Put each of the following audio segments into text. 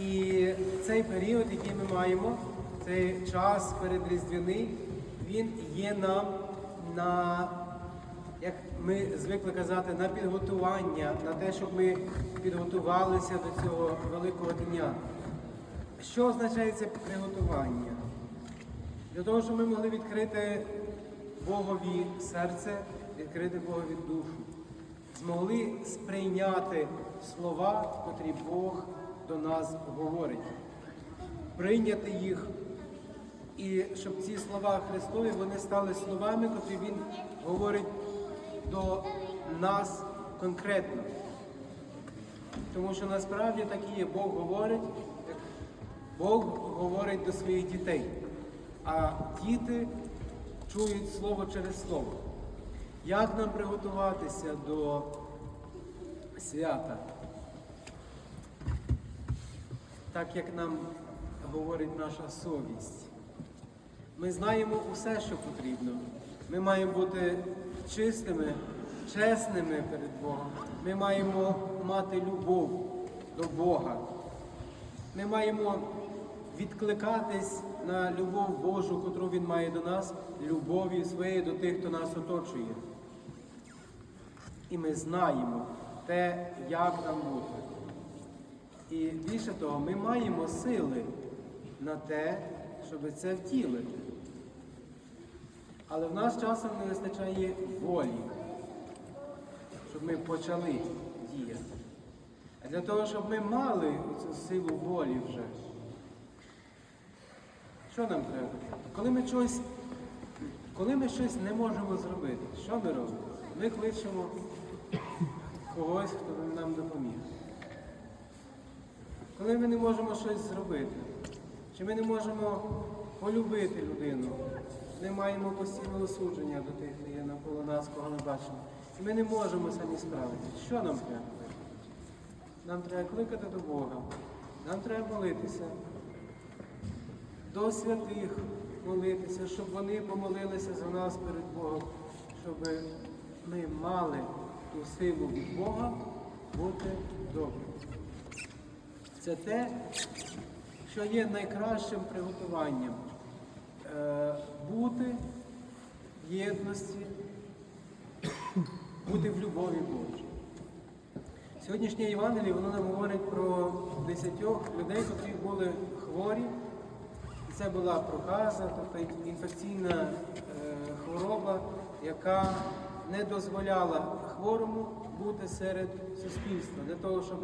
І цей період, який ми маємо, цей час передріздвяний, він є нам на, як ми звикли казати, на підготування, на те, щоб ми підготувалися до цього великого дня. Що означає це приготування? Для того, щоб ми могли відкрити Богові серце, відкрити Богові душу, змогли сприйняти слова, котрі Бог до нас говорить, прийняти їх, і щоб ці слова Христові вони стали словами, котрі Він говорить до нас конкретно. Тому що насправді так і є, Бог говорить, Бог говорить до своїх дітей, а діти чують слово через слово. Як нам приготуватися до свята? Так як нам говорить наша совість. Ми знаємо усе, що потрібно. Ми маємо бути чистими, чесними перед Богом. Ми маємо мати любов до Бога. Ми маємо відкликатись на любов Божу, котру Він має до нас, любові своєї до тих, хто нас оточує. І ми знаємо те, як нам бути. І більше того, ми маємо сили на те, щоб це втілити. Але в нас часом не вистачає волі, щоб ми почали діяти. А для того, щоб ми мали цю силу волі вже, що нам треба? Коли ми щось, коли ми щось не можемо зробити, що ми робимо? Ми кличемо когось, хто нам допоміг. Коли ми не можемо щось зробити, чи ми не можемо полюбити людину, не маємо постійного осудження до тих, хто є навколо нас, кого ми бачимо, і ми не можемо самі справитися. Що нам треба? Нам треба кликати до Бога, нам треба молитися, до святих молитися, щоб вони помолилися за нас перед Богом, щоб ми мали ту силу від Бога бути добрим. Це те, що є найкращим приготуванням е, бути в єдності, бути в любові Божій. Сьогоднішнє Євангеліє воно нам говорить про десятьох людей, які були хворі. Це була проказа, тобто інфекційна е, хвороба, яка не дозволяла хворому бути серед суспільства для того, щоб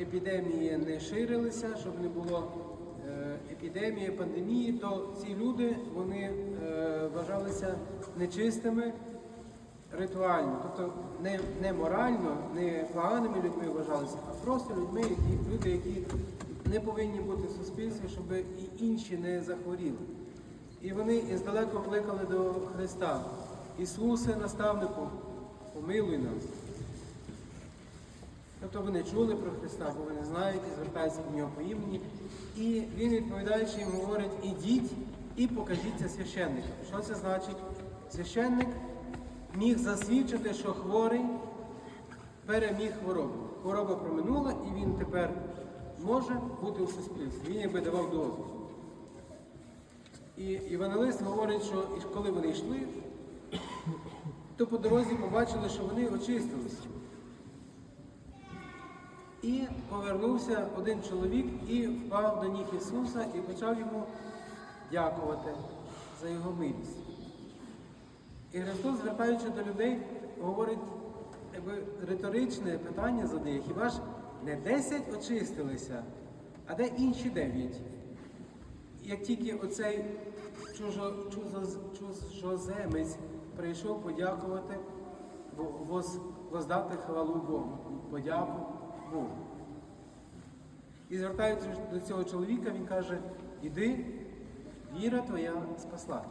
епідемії не ширилися, щоб не було е, епідемії, пандемії, то ці люди вони е, вважалися нечистими ритуально, тобто не, не морально, не поганими людьми вважалися, а просто людьми, які, люди, які не повинні бути в суспільстві, щоб і інші не захворіли. І вони іздалеко кликали до Христа. Ісусе, наставнику, помилуй нас. Тобто вони чули про Христа, бо вони знають і звертаються до нього по імені. І він, відповідаючи їм, говорить, ідіть і покажіться священникам. Що це значить? Священник міг засвідчити, що хворий переміг хворобу. Хвороба проминула, і він тепер може бути у суспільстві. Він якби давав дозвіл. І Євангелист говорить, що коли вони йшли, то по дорозі побачили, що вони очистилися. І повернувся один чоловік і впав до ніг Ісуса і почав йому дякувати за його милість. І Христос, звертаючи до людей, говорить, якби риторичне питання задає, хіба ж не 10 очистилися, а де інші 9? Як тільки оцей чужо, чужо, чужоземець прийшов подякувати, воз, воздати хвалу Богу, подяку Богу. І звертаючись до цього чоловіка, він каже, іди, віра твоя спасла.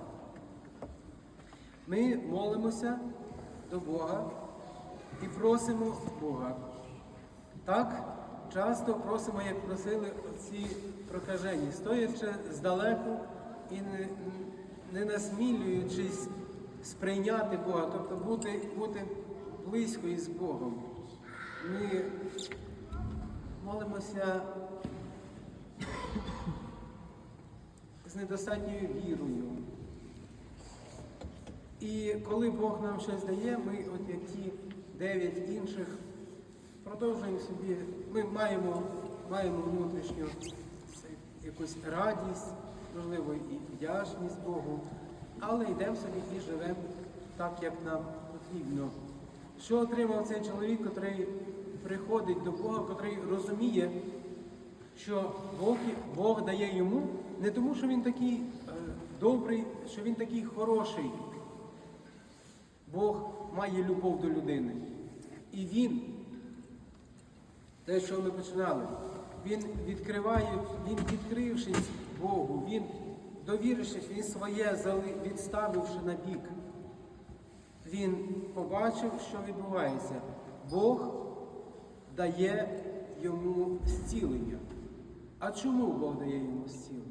Ми молимося до Бога і просимо Бога. Так часто просимо, як просили ці прокажені, стоячи здалеку і не, не насмілюючись сприйняти Бога, тобто бути, бути близько із Богом. Ми молимося з недостатньою вірою. І коли Бог нам щось дає, ми, от як ті дев'ять інших, продовжуємо собі, ми маємо, маємо внутрішню якусь радість, можливо, і вдячність Богу, але йдемо собі і живемо так, як нам потрібно. Що отримав цей чоловік, який приходить до Бога, який розуміє, що Бог, Бог дає йому не тому, що він такий е, добрий, що він такий хороший. Бог має любов до людини. І він, те, що ми починали, він відкриває, він відкрившись Богу, він довірившись, він своє відставивши на бік. Він побачив, що відбувається. Бог дає йому зцілення. А чому Бог дає йому зцілення?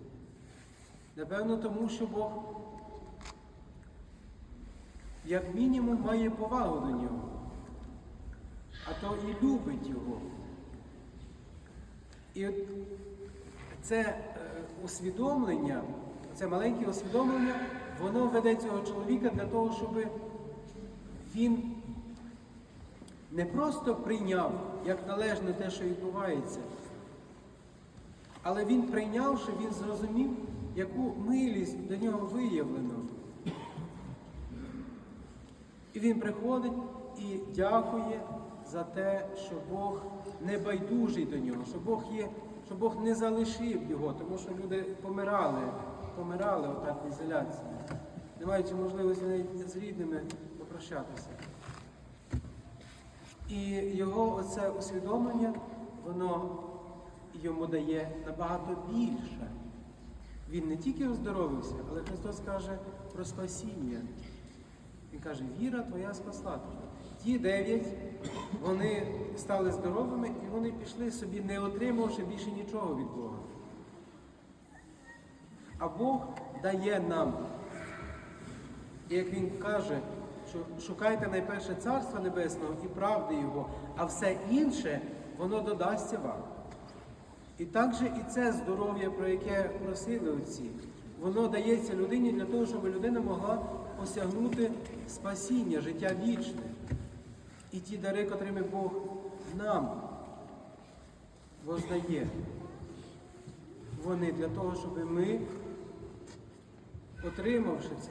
Напевно, тому що Бог, як мінімум, має повагу до нього, а то і любить його. І це е, усвідомлення, це маленьке усвідомлення, воно веде цього чоловіка для того, щоб він не просто прийняв як належне те, що відбувається, але він прийнявши, він зрозумів, яку милість до нього виявлено. І він приходить і дякує за те, що Бог не байдужий до нього, що Бог є, що Бог не залишив його, тому що люди помирали, помирали отак в ізоляції, не маючи можливості навіть з рідними попрощатися. І його оце усвідомлення, воно йому дає набагато більше. Він не тільки оздоровився, але Христос каже про спасіння. Він каже, віра твоя спасла тебе. Ті дев'ять, вони стали здоровими і вони пішли собі, не отримавши більше нічого від Бога. А Бог дає нам. Як він каже, шукайте найперше Царства Небесного і правди Його, а все інше, воно додасться вам. І також і це здоров'я, про яке просили отці, воно дається людині для того, щоб людина могла осягнути спасіння, життя вічне. І ті дари, котрими Бог нам воздає, вони для того, щоб ми, отримавши це,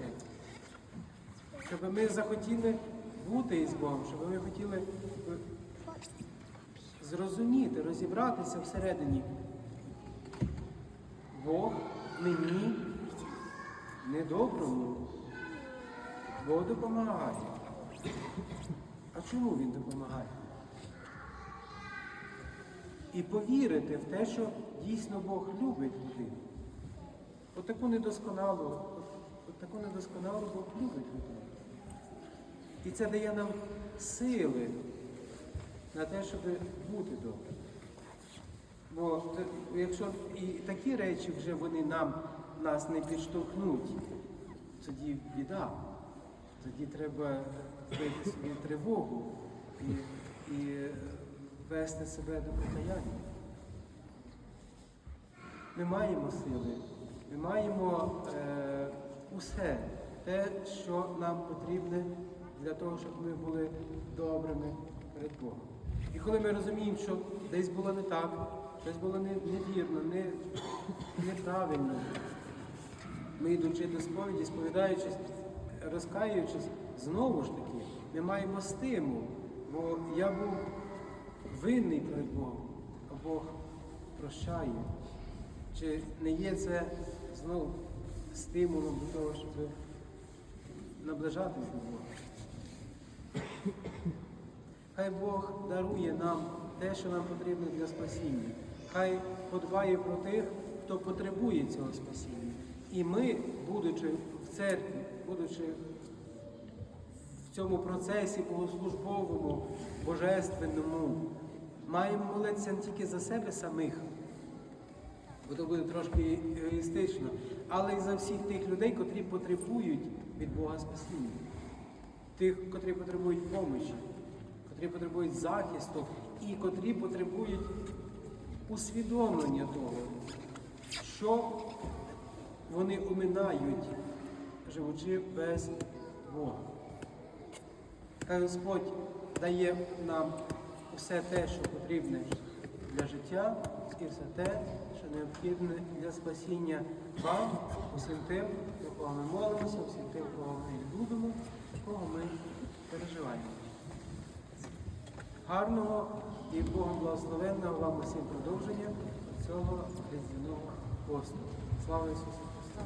щоб ми захотіли бути із Богом, щоб ми хотіли е, зрозуміти, розібратися всередині. Бог мені недоброму, Бог допомагає. А чому Він допомагає? І повірити в те, що дійсно Бог любить людину. От таку недосконалу, от таку недосконалу Бог любить людину. І це дає нам сили на те, щоб бути добрим. Бо якщо і такі речі вже вони нам нас не підштовхнуть, тоді біда. Тоді треба бити собі тривогу і, і вести себе до покаяння. Ми маємо сили, ми маємо е, усе те, що нам потрібне для того, щоб ми були добрими перед Богом. І коли ми розуміємо, що десь було не так, щось було невірно, не, неправильно, ми йдучи до сповіді, сповідаючись, розкаюючись, знову ж таки, ми маємо стимул, бо я був винний перед Богом, а Бог прощає. Чи не є це знову стимулом до того, щоб наближатись до Бога? Хай Бог дарує нам те, що нам потрібно для спасіння. Хай подбає про тих, хто потребує цього спасіння. І ми, будучи в церкві, будучи в цьому процесі богослужбовому, божественному, маємо молитися не тільки за себе самих, бо то буде трошки егоїстично, але й за всіх тих людей, котрі потребують від Бога спасіння, тих, котрі потребують помочі, котрі потребують захисту і котрі потребують усвідомлення того, що вони уминають, живучи без Бога. Хай Господь дає нам усе те, що потрібне для життя, і все те, необхідне для спасіння вам, усім тим, про кого ми молимося, усім тим, кого ми любимо, кого ми переживаємо. Гарного і Богом благословенного вам усім продовження цього різдвяного посту. Слава Ісусу Христу!